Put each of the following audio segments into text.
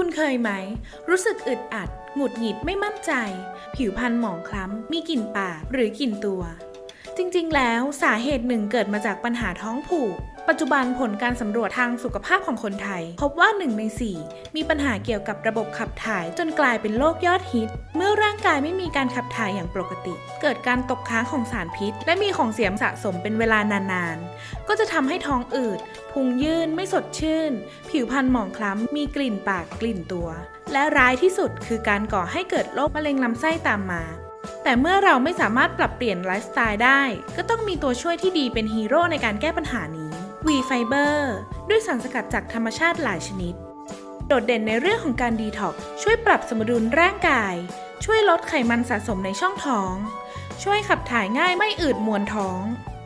คุณเคยไหม รู้สึกอึดอัด หงุดหงิดไม่มั่นใจ ผิวพรรณหมองคล้ำ มีกลิ่นปากหรือกลิ่นตัว จริงๆ แล้วสาเหตุหนึ่งเกิดมาจากปัญหาท้องผูก ปัจจุบันผลการสำรวจทางสุขภาพของคนไทย พบว่า1ใน4มีปัญหาเกี่ยวกับระบบขับถ่ายจนกลายเป็นโรคยอดฮิต เมื่อร่างกายไม่มีการขับถ่ายอย่างปกติ เกิดการตกค้างของสารพิษ และมีของเสียสะสมเป็นเวลานานๆ ก็จะทำให้ท้องอืด พุงยื่นไม่สดชื่น ผิวพรรณหมองคล้ำ มีกลิ่นปากกลิ่นตัว และร้ายที่สุดคือการก่อให้เกิดโรคมะเร็งลำไส้ตามมา แต่เมื่อเราไม่สามารถปรับเปลี่ยนไลฟ์สไตล์ได้ ก็ต้องมีตัวช่วยที่ดีเป็นฮีโร่ในการแก้ปัญหานี้ V Fiber ด้วยสารสกัดจากธรรมชาติหลายชนิด โดดเด่นในเรื่องของการดีท็อกช่วยปรับสมดุลร่างกาย ช่วยลดไขมันสะสมในช่องท้อง ช่วยขับถ่ายง่ายไม่อืดมวนท้อง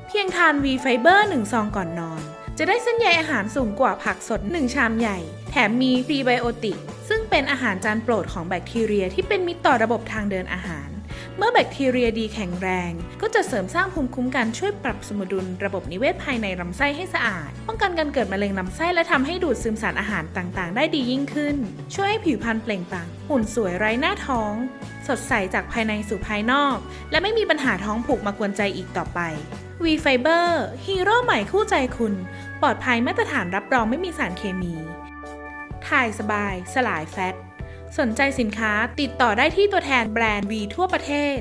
เพียงทาน V Fiber 1ซองก่อนนอน จะได้เส้นใยอาหารสูงกว่าผักสด 1 ชามใหญ่ แถมมีพรีไบโอติก ซึ่งเป็นอาหารจานโปรดของแบคทีเรียที่เป็นมิตรต่อระบบทางเดินอาหาร เมื่อแบคทีเรียดีแข็งแรง ก็จะเสริมสร้างภูมิคุ้มกันช่วยปรับสมดุลระบบนิเวศภายในลำไส้ให้สะอาด ป้องกันการเกิดมะเร็งลำไส้และทำให้ดูดซึมสารอาหารต่างๆ ได้ดียิ่งขึ้น ช่วยให้ผิวพรรณเปล่งปลั่งหุ่นสวยไร้หน้าท้อง สดใสจากภายในสู่ภายนอก และไม่มีปัญหาท้องผูกมากวนใจอีกต่อไป V Fiber ฮีโร่ใหม่คู่ใจคุณ ปลอดภัยมาตรฐานรับรองไม่มีสารเคมี ถ่ายสบาย สลายแฟต สนใจสินค้าติดต่อได้ที่ตัวแทนแบรนด์ V ทั่วประเทศ